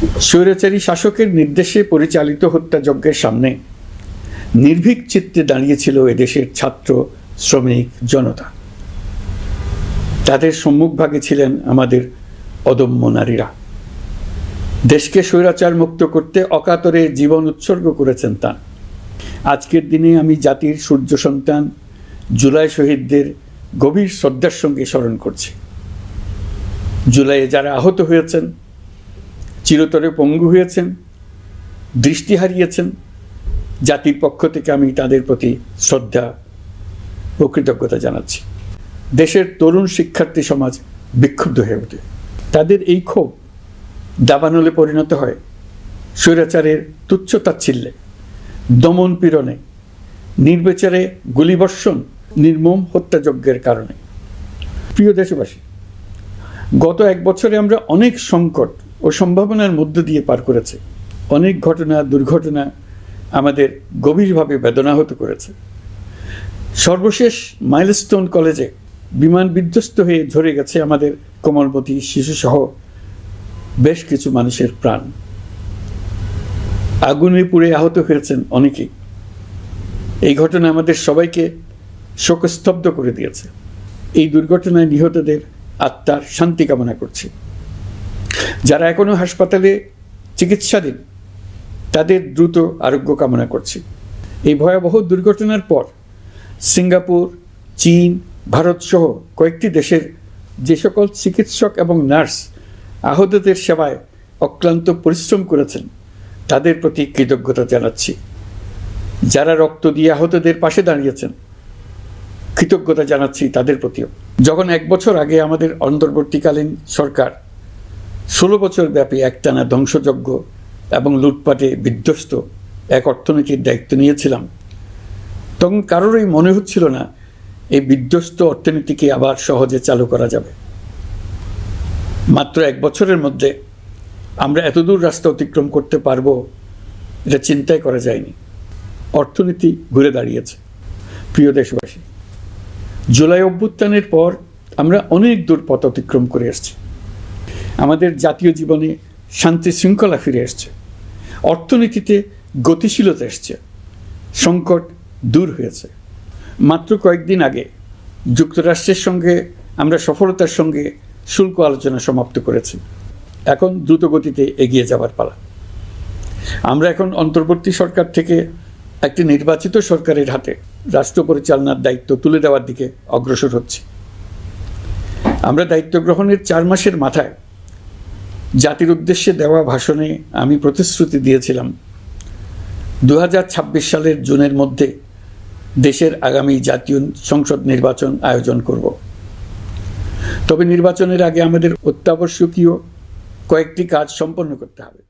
স্বৈরাচারী শাসকের নির্দেশে পরিচালিত হত্যাযজ্ঞের সামনে নির্ভীক চিত্তে দাঁড়িয়েছিল এদেশের ছাত্র, শ্রমিক, জনতা। তাদের সম্মুখভাগে ছিলেন আমাদের অদম্য নারীরা। দেশকে স্বৈরাচার মুক্ত করতে অকাতরে জীবন উৎসর্গ করেছেন তান আজকের দিনে আমি জাতির সূর্য সন্তান, জুলাই শহীদদের গভীর শ্রদ্ধার সঙ্গে স্মরণ করছি। জুলাইয়ে যারা আহত হয়েছেন চিরতরে পঙ্গু হয়েছেন, দৃষ্টি হারিয়েছেন, জাতির পক্ষ থেকে আমি তাদের প্রতি শ্রদ্ধা ও কৃতজ্ঞতা জানাচ্ছি। দেশের তরুণ শিক্ষার্থী সমাজ বিক্ষুব্ধ হয়ে ওঠে। তাদের এই ক্ষোভ দাবানলে পরিণত হয় স্বৈরাচারের তুচ্ছ তাচ্ছিল্যে, দমন পীড়নে, নির্বিচারে গুলিবর্ষণ, নির্মম হত্যাযজ্ঞের কারণে। প্রিয় দেশবাসী, গত এক বছরে আমরা অনেক সংকট ও সম্ভাবনার মধ্য দিয়ে পার করেছে। অনেক ঘটনা, দুর্ঘটনা আমাদের গভীরভাবে বেদনাহত করেছে। সর্বশেষ মাইলস্টোন কলেজে বিমান বিধ্বস্ত হয়ে ঝরে গেছে আমাদের কোমলমতি শিশুসহ বেশ কিছু মানুষের প্রাণ। আগুনে পুড়ে আহত হয়েছেন অনেকেই। এই ঘটনা আমাদের সবাইকে শোকস্তব্ধ করে দিয়েছে। এই দুর্ঘটনায় নিহতদের আত্মার শান্তি কামনা করছি। যারা এখনও হাসপাতালে চিকিৎসাধীন, তাদের দ্রুত আরোগ্য কামনা করছি। এই ভয়াবহ দুর্ঘটনার পর সিঙ্গাপুর, চীন, ভারতসহ কয়েকটি দেশের যে সকল চিকিৎসক এবং নার্স আহতদের সেবায় অক্লান্ত পরিশ্রম করেছেন, তাদের প্রতি কৃতজ্ঞতা জানাচ্ছি। যারা রক্ত দিয়ে আহতদের পাশে দাঁড়িয়েছেন, কৃতজ্ঞতা জানাচ্ছি তাদের প্রতিও। যখন এক বছর আগে আমাদের অন্তর্বর্তীকালীন সরকার ষোলো বছর ব্যাপী একটানা ধ্বংসযজ্ঞ এবং লুটপাটে বিধ্বস্ত এক অর্থনীতির দায়িত্ব নিয়েছিলাম। তখন কারোরই মনে হচ্ছিল না এই বিধ্বস্ত অর্থনীতিকে আবার সহজে চালু করা যাবে। মাত্র এক বছরের মধ্যে আমরা এতদূর রাস্তা অতিক্রম করতে পারব এটা চিন্তাই করা যায়নি। অর্থনীতি ঘুরে দাঁড়িয়েছে। প্রিয় দেশবাসী, জুলাই অভ্যুত্থানের পর আমরা অনেক দূর পথ অতিক্রম করে এসেছি। আমাদের জাতীয় জীবনে শান্তি শৃঙ্খলা ফিরে এসছে অর্থনীতিতে গতিশীলতা এসছে। সংকট দূর হয়েছে। মাত্র কয়েকদিন আগে যুক্তরাষ্ট্রের সঙ্গে আমরা সফলতার সঙ্গে শুল্ক আলোচনা সমাপ্ত করেছি। এখন দ্রুত গতিতে এগিয়ে যাওয়ার পালা। আমরা এখন অন্তর্বর্তী সরকার থেকে একটি নির্বাচিত সরকারের হাতে রাষ্ট্র পরিচালনার দায়িত্ব তুলে দেওয়ার দিকে অগ্রসর হচ্ছি। আমরা দায়িত্ব গ্রহণের চার মাসের মাথায় জাতির উদ্দেশ্যে দেওয়া ভাষণে আমি প্রতিশ্রুতি দিয়েছিলাম। দু হাজার ছাব্বিশ সালের জুনের মধ্যে দেশের আগামী জাতীয় সংসদ নির্বাচন আয়োজন করব। তবে নির্বাচনের আগে আমাদের অত্যাবশ্যকীয় কয়েকটি কাজ সম্পন্ন করতে হবে।